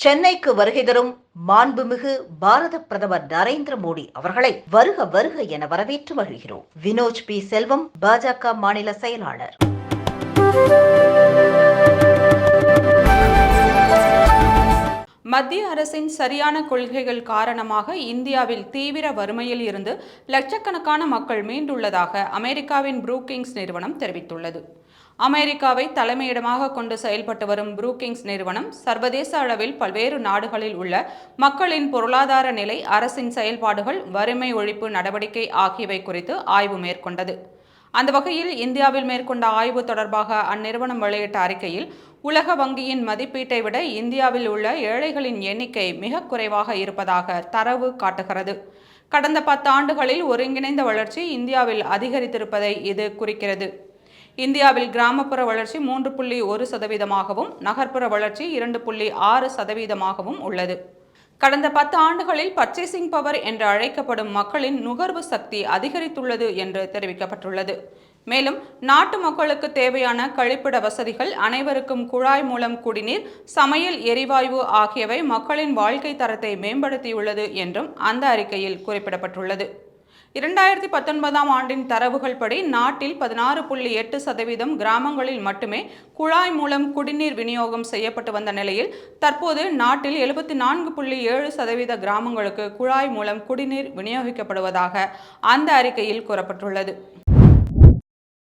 சென்னைக்கு வருகை தரும் மாண்புமிகு பாரத பிரதமர் நரேந்திர மோடி அவர்களை வருக வருக என வரவேற்று வருகிறோம் வினோஜ் பி. செல்வம் பாஜக மாநில செயலாளர். மத்திய அரசின் சரியான கொள்கைகள் காரணமாக இந்தியாவில் தீவிர வறுமையில் இருந்து லட்சக்கணக்கான மக்கள் மீண்டுள்ளதாக அமெரிக்காவின் ப்ரூக்கிங்ஸ் நிறுவனம் தெரிவித்துள்ளது. அமெரிக்காவை தலைமையிடமாக கொண்டு செயல்பட்டு வரும் புரூக்கிங்ஸ் நிறுவனம் சர்வதேச அளவில் பல்வேறு நாடுகளில் உள்ள மக்களின் பொருளாதார நிலை அரசின் செயல்பாடுகள் வறுமை ஒழிப்பு நடவடிக்கை ஆகியவை குறித்து ஆய்வு மேற்கொண்டது. அந்த வகையில் இந்தியாவில் மேற்கொண்ட ஆய்வு தொடர்பாக அந்நிறுவனம் வெளியிட்ட அறிக்கையில் உலக வங்கியின் மதிப்பீட்டை விட இந்தியாவில் உள்ள ஏழைகளின் எண்ணிக்கை மிக குறைவாக இருப்பதாக தரவு காட்டுகிறது. கடந்த பத்தாண்டுகளில் ஒருங்கிணைந்த வளர்ச்சி இந்தியாவில் அதிகரித்திருப்பதை இது குறிக்கிறது. இந்தியாவில் கிராமப்புற வளர்ச்சி மூன்று புள்ளி ஒரு சதவீதமாகவும் நகர்ப்புற வளர்ச்சி இரண்டு புள்ளி ஆறு சதவீதமாகவும் உள்ளது. கடந்த பத்து ஆண்டுகளில் பர்ச்சேசிங் பவர் என்று அழைக்கப்படும் மக்களின் நுகர்வு சக்தி அதிகரித்துள்ளது என்று தெரிவிக்கப்பட்டுள்ளது. மேலும் நாட்டு மக்களுக்கு தேவையான கழிப்பிட வசதிகள் அனைவருக்கும் குழாய் மூலம் குடிநீர் சமையல் எரிவாயு ஆகியவை மக்களின் வாழ்க்கை தரத்தை மேம்படுத்தியுள்ளது என்றும் அந்த அறிக்கையில் குறிப்பிடப்பட்டுள்ளது. இரண்டாயிரத்தி பத்தொன்பதாம் ஆண்டின் தரவுகள் படி நாட்டில் பதினாறு புள்ளி எட்டு சதவீதம் கிராமங்களில் மட்டுமே குழாய் மூலம் குடிநீர் விநியோகம் செய்யப்பட்டு வந்த நிலையில் தற்போது நாட்டில் எழுபத்தி நான்கு புள்ளி ஏழு சதவீத கிராமங்களுக்கு குழாய் மூலம் குடிநீர் விநியோகிக்கப்படுவதாக அந்த அறிக்கையில் கூறப்பட்டுள்ளது.